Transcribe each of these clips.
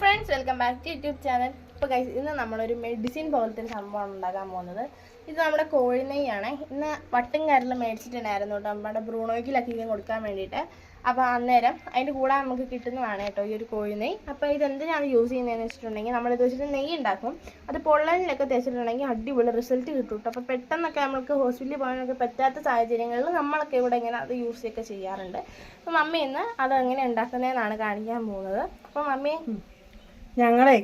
Friends welcome back to YouTube channel ഇപ്പോൾ guys ഇന്ന് നമ്മളൊരു മെഡിസിൻ പോലത്തെ ഒരു സംഭവമാണ് ഉണ്ടാക്കാൻ പോകുന്നത്. ഇത് നമ്മുടെ കോഴിനെയാണ് ഇന്ന് വട്ടും കരൽ മേടിച്ചിട്ടുണ്ടായിരുന്നു കേട്ടോ. നമ്മുടെ ബ്രൂണോയ്ക്കിലൊക്കെ ഇത് കൊടുക്കാൻ വേണ്ടിയിട്ട്. അപ്പോൾ അന്നേരം അതിന്റെ കൂടെ നമുക്ക് കിട്ടുന്നതാണ് കേട്ടോ ഈ ഒരു കോഴിനെയ് അപ്പോൾ ഇത് എന്തിനാണ് യൂസ് ചെയ്യുന്നതെന്ന് വെച്ചിട്ടുണ്ടെങ്കിൽ നമ്മളിത് വെച്ചിട്ട് നെയ്യ് ഉണ്ടാക്കും. അത് പൊള്ളലിലൊക്കെ തേച്ചിട്ടുണ്ടെങ്കിൽ അടിപൊളി റിസൾട്ട് കിട്ടും കേട്ടോ. അപ്പോൾ പെട്ടെന്നൊക്കെ നമുക്ക് ഹോസ്പിറ്റലിൽ പോകാനൊക്കെ പറ്റാത്ത സാഹചര്യങ്ങളിൽ നമ്മളൊക്കെ ഇവിടെ ഇങ്ങനെ അത് യൂസ് ഒക്കെ ചെയ്യാറുണ്ട്. അപ്പോൾ മമ്മി ഇന്ന് അത് എങ്ങനെ ഉണ്ടാക്കുന്നതെന്നാണ് കാണിക്കാൻ പോകുന്നത്. അപ്പോൾ മമ്മി ഞങ്ങളെ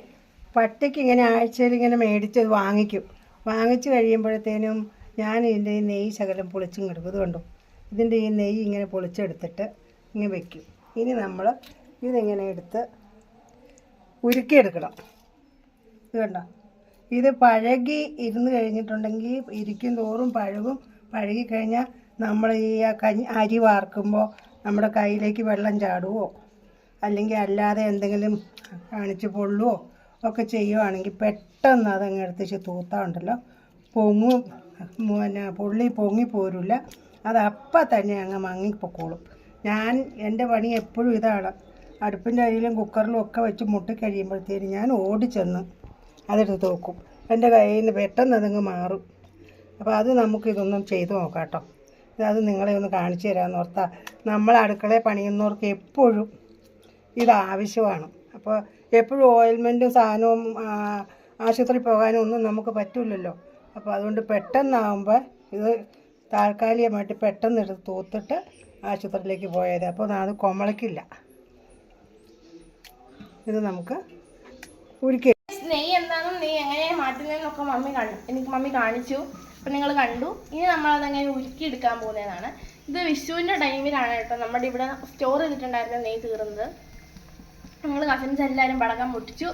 പട്ടിക്ക് ഇങ്ങനെ ആഴ്ചയിൽ ഇങ്ങനെ മേടിച്ച് വാങ്ങിക്കും. വാങ്ങിച്ചു കഴിയുമ്പോഴത്തേനും ഞാൻ ഇതിന്റെ ഈ നെയ്യ് ശകലം പൊളിച്ചും കിടക്കും. ഇത് കണ്ടു? ഇതിന്റെ ഈ നെയ്യ് ഇങ്ങനെ പൊളിച്ചെടുത്തിട്ട് ഇങ്ങനെ വെക്കും. ഇനി നമ്മൾ ഇതിങ്ങനെ എടുത്ത് ഉരുക്കിയെടുക്കണം. ഇത് കണ്ടോ? ഇത് പഴകി ഇരുന്ന് കഴിഞ്ഞിട്ടുണ്ടെങ്കിൽ ഇരിക്കും തോറും പഴകും. പഴകി കഴിഞ്ഞാൽ നമ്മൾ ഈ കഞ്ഞി അരി വാർക്കുമ്പോൾ നമ്മുടെ കയ്യിലേക്ക് വെള്ളം ചാടുവോ? അല്ലെങ്കിൽ അല്ലാതെ എന്തെങ്കിലും കാണിച്ചു പൊള്ളുവോ ഒക്കെ ചെയ്യുവാണെങ്കിൽ പെട്ടെന്ന് അതങ്ങ് എടുത്തിച്ച് തൂത്താണ്ടല്ലോ. പൊങ്ങും പിന്നെ പൊള്ളി പൊങ്ങി പോരില്ല അത് അപ്പം തന്നെ അങ്ങ് മങ്ങിപ്പൊക്കോളും. ഞാൻ എന്റെ പണി എപ്പോഴും ഇതാണ്. അടുപ്പിന്റെ അരിയിലും കുക്കറിലും ഒക്കെ വെച്ച് മുട്ടിക്കഴിയുമ്പോഴത്തേനും ഞാൻ ഓടിച്ചെന്ന് അതെടുത്ത് തൂക്കും. എന്റെ കയ്യിൽ നിന്ന് പെട്ടെന്ന് അതങ്ങ് മാറും. അപ്പോൾ അത് നമുക്കിതൊന്നും ചെയ്ത് നോക്കാം കേട്ടോ. അത് നിങ്ങളെ ഒന്ന് കാണിച്ചു തരാമെന്ന് ഓർത്താ. നമ്മൾ അടുക്കളയിൽ പണിയുന്നവർക്ക് എപ്പോഴും ഇത് ആവശ്യമാണ് അപ്പോൾ എപ്പോഴും ഓയിൽമെന്റും സാധനവും ആശുപത്രി പോകാനും ഒന്നും നമുക്ക് പറ്റില്ലല്ലോ അപ്പോൾ അതുകൊണ്ട് പെട്ടെന്നാകുമ്പോൾ ഇത് താൽക്കാലികമായിട്ട് പെട്ടെന്ന് എടുത്ത് തൂത്തിട്ട് ആശുപത്രിയിലേക്ക് പോയത് അപ്പോൾ അത് കൊമളക്കില്ല ഇത് നമുക്ക് ഉരുക്കി നെയ്യ് എന്താണെന്നും നെയ്യ് എങ്ങനെ മാറ്റുന്നതെന്നൊക്കെ മമ്മി കണ്ടു എനിക്ക് മമ്മി കാണിച്ചു. അപ്പം നിങ്ങൾ കണ്ടു. ഇനി നമ്മളതെങ്ങനെ ഉരുക്കി എടുക്കാൻ പോകുന്നതാണ്. ഇത് വിഷുവിന്റെ ടൈമിലാണ് കേട്ടോ. നമ്മുടെ ഇവിടെ സ്റ്റോർ ചെയ്തിട്ടുണ്ടായിരുന്ന നെയ്യ് തീർന്നത്. ഞങ്ങൾ കസിൻസ് എല്ലാവരും പടക്കം പൊട്ടിച്ചു.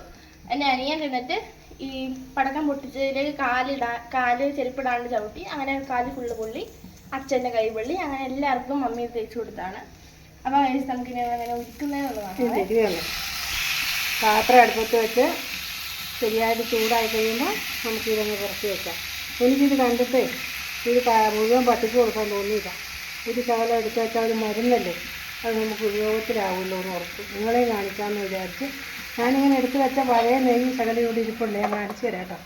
എന്റെ അനിയൻ നിന്നിട്ട് ഈ പടക്കം പൊട്ടിച്ചതിലേക്ക് കാലിടാ കാൽ ചെരുപ്പിടാണ്ട് ചവിട്ടി അങ്ങനെ കാൽ ഫുള്ള് പൊള്ളി അച്ഛന്റെ കൈ പൊള്ളി അങ്ങനെ എല്ലാവർക്കും മമ്മി തേച്ചു കൊടുത്താണ്. അപ്പോൾ കഴിച്ച് നമുക്ക് ഇനി അങ്ങനെ ഉരുക്കുന്നതെന്നുള്ളതാണ് പാത്രം അടുപ്പത്ത് വെച്ച് ശരിയായിട്ട് ചൂടായി കഴിയുമ്പോൾ നമുക്ക് ഇതങ്ങ് പുറത്ത് വെക്കാം. എനിക്കിത് കണ്ടിട്ടേ ഇത് മുഴുവൻ പട്ടിക്ക് കൊടുക്കാൻ തോന്നിയില്ല. ഒരു ശകലം എടുത്ത് വെച്ചാൽ ഒരു മരുന്നല്ലേ? അത് നമുക്ക് ഉപയോഗത്തിലാവുമല്ലോ എന്ന് ഉറപ്പ്. നിങ്ങളെ കാണിക്കാമെന്ന് വിചാരിച്ച് ഞാനിങ്ങനെ എടുത്ത് വെച്ച പഴയ നെയ്യ് ശകലിയോട് ഇരിപ്പുണ്ടേ ഞാൻ കാണിച്ചു തരാം കേട്ടോ.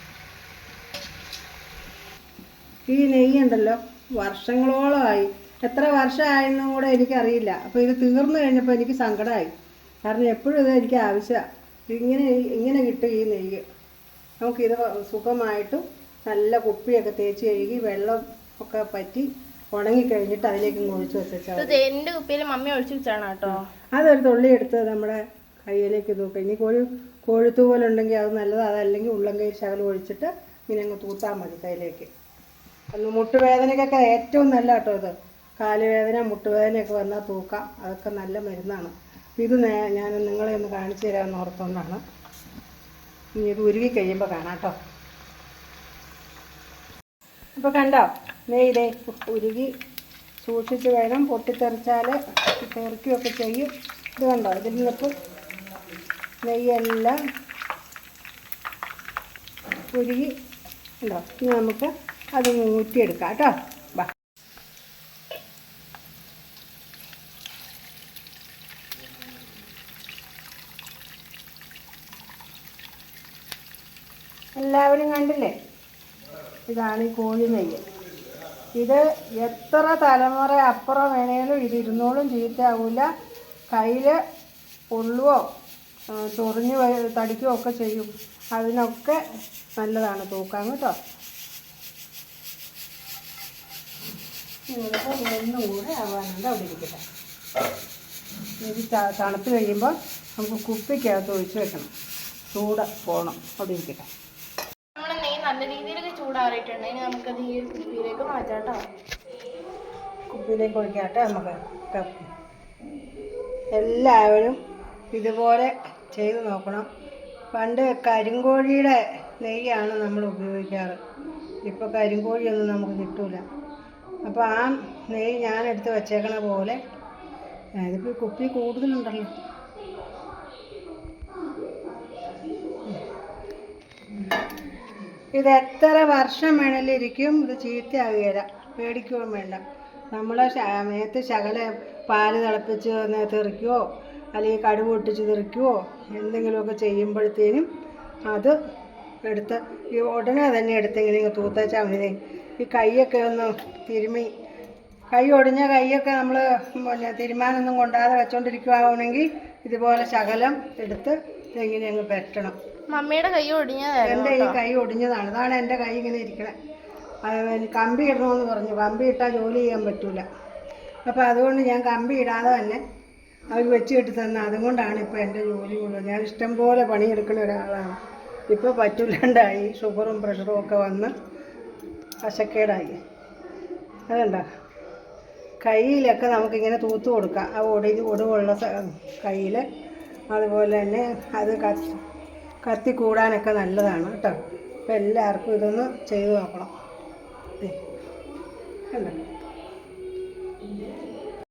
ഈ നെയ്യ് ഉണ്ടല്ലോ വർഷങ്ങളോളമായി. എത്ര വർഷമായെന്നും കൂടെ എനിക്കറിയില്ല. അപ്പോൾ ഇത് തീർന്നു കഴിഞ്ഞപ്പോൾ എനിക്ക് സങ്കടമായി കാരണം എപ്പോഴും ഇത് എനിക്ക് ആവശ്യമാണ് ഇങ്ങനെ ഇങ്ങനെ കിട്ടും ഈ നെയ്യ്. നമുക്കിത് സുഖമായിട്ടും നല്ല കുപ്പിയൊക്കെ തേച്ച് കഴുകി വെള്ളം ഒക്കെ പറ്റി ഉണങ്ങി കഴിഞ്ഞിട്ട് അതിലേക്ക് ഒഴിച്ചു വെച്ചാൽ ഇത് കുപ്പിയിൽ മമ്മി ഒഴിച്ചു വെച്ചാണ് കേട്ടോ. അതൊരു തുള്ളി എടുത്ത് നമ്മുടെ കയ്യിലേക്ക് തൂക്കുക ഇനി കോഴി കോഴുത്തു പോലെ ഉണ്ടെങ്കിൽ അത് നല്ലതാണ് അതല്ലെങ്കിൽ ഉള്ളം കൈ ശകലം ഒഴിച്ചിട്ട് ഇങ്ങനെ അങ്ങ് തൂത്താൽ മതി കയ്യിലേക്ക്. അന്ന് മുട്ടുവേദനയ്ക്കൊക്കെ ഏറ്റവും നല്ല കേട്ടോ ഇത്. കാലുവേദന മുട്ടുവേദനയൊക്കെ വന്നാൽ തൂക്കാം. അതൊക്കെ നല്ല മരുന്നാണ്. ഇത് ഞാൻ നിങ്ങളെ ഒന്ന് കാണിച്ചു തരാമെന്ന് ഓർത്തുകൊണ്ടാണ് ഇനി ഇത് ഉരുവി കഴിയുമ്പോൾ കാണാം കേട്ടോ. അപ്പോൾ കണ്ടോ? നെയ്തേ ഉരുകി സൂക്ഷിച്ച് വേണം പൊട്ടിത്തെറിച്ചാൽ തെറിക്കുകയൊക്കെ ചെയ്യും. ഇത് കണ്ടോ? ഇതിൽ നിന്നിപ്പോൾ നെയ്യെല്ലാം ഉരുകി ഉണ്ടോ? ഇനി നമുക്ക് അത് ഊറ്റിയെടുക്കാം കേട്ടോ. എല്ലാവരും കണ്ടില്ലേ? ഇതാണ് ഈ കോഴി നെയ്യ്. ഇത് എത്ര തലമുറ അപ്പുറം വേണേലും ഇത് ഇരുന്നോളും ചീത്തയാവില്ല കയ്യിൽ പൊള്ളുവോ ചൊറിഞ്ഞു തടിക്കുകയോ ഒക്കെ ചെയ്യും. അതിനൊക്കെ നല്ലതാണ് തൂക്കാൻ കേട്ടോ. ഒന്നുകൂടെ ഒന്നും കൂടെ ആവാനുണ്ട് അവിടെ ഇരിക്കട്ടെ ഇത് തണുത്ത് കഴിയുമ്പോൾ നമുക്ക് കുപ്പിക്കകത്ത് ഒഴിച്ച് വെക്കണം. ചൂട് പോകണം അവിടെ ഇരിക്കട്ടെ. നല്ല രീതിയിലൊക്കെ ചൂടാറിയിട്ടുണ്ട്. ഇനി നമുക്കത് ഈ കുപ്പിയിലേക്ക് മാറ്റാം കേട്ടോ കുപ്പിയിലേക്ക് ഒഴിക്കാട്ടെ നമുക്ക് കപ്പ്. എല്ലാവരും ഇതുപോലെ ചെയ്ത് നോക്കണം. പണ്ട് കരിങ്കോഴിയുടെ നെയ്യാണ് നമ്മൾ ഉപയോഗിക്കാറ്. ഇപ്പോൾ കരിങ്കോഴിയൊന്നും നമുക്ക് കിട്ടൂല. അപ്പോൾ ആ നെയ്യ് ഞാൻ എടുത്ത് വച്ചേക്കണ പോലെ ഇതിപ്പോൾ കുപ്പി കൂടുതലുണ്ടല്ലോ. ഇത് എത്ര വർഷം വേണേലും ഇരിക്കും ഇത് ചീത്തയാകുകയില്ല. പേടിക്കുകയും വേണ്ട. നമ്മൾ മേത്ത് ശകല പാൽ തിളപ്പിച്ച് തെറിക്കുകയോ അല്ലെങ്കിൽ കടുവ് ഒട്ടിച്ച് തെറിക്കുകയോ എന്തെങ്കിലുമൊക്കെ ചെയ്യുമ്പോഴത്തേനും അത് എടുത്ത് ഈ ഉടനെ തന്നെ എടുത്തെങ്കിലും തൂത്തച്ചാൽ മതി. ഈ കൈയൊക്കെ ഒന്ന് തിരുമി. കൈ ഒടിഞ്ഞ കൈയൊക്കെ നമ്മൾ പിന്നെ തിരുമാനൊന്നും കൊണ്ടാതെ വെച്ചോണ്ടിരിക്കുവാണെങ്കിൽ ഇതുപോലെ ശകലം എടുത്ത് ഇതെങ്ങനെ അങ്ങ് പെറ്റണം. മമ്മിയുടെ കൈ ഒടിഞ്ഞതായിരുന്നു എന്റെ ഈ കൈ ഒടിഞ്ഞതാണ്. അതാണ് എന്റെ കൈ ഇങ്ങനെ ഇരിക്കണേ. കമ്പി ഇടണമെന്ന് പറഞ്ഞു. കമ്പി ഇട്ടാൽ ജോലി ചെയ്യാൻ പറ്റൂല. അപ്പോൾ അതുകൊണ്ട് ഞാൻ കമ്പി ഇടാതെ തന്നെ അവർ വെച്ച് കെട്ടി തന്ന. അതുകൊണ്ടാണ് ഇപ്പോൾ എന്റെ ജോലി മുഴുവൻ. ഞാൻ ഇഷ്ടംപോലെ പണിയെടുക്കുന്ന ഒരാളാണ്. ഇപ്പോൾ പറ്റില്ലാണ്ടായി ഷുഗറും പ്രഷറും ഒക്കെ വന്ന് അശക്കേടായി അതുണ്ട കയ്യിലൊക്കെ നമുക്കിങ്ങനെ തൂത്ത് കൊടുക്കാം. ആ ഒടി ഒടിവുള്ള കയ്യിൽ അതുപോലെ തന്നെ അത് കത്തി കൂടാനൊക്കെ നല്ലതാണ് കേട്ടോ. അപ്പോൾ എല്ലാവർക്കും ഇതൊന്ന് ചെയ്തു നോക്കണം. കണ്ടോ?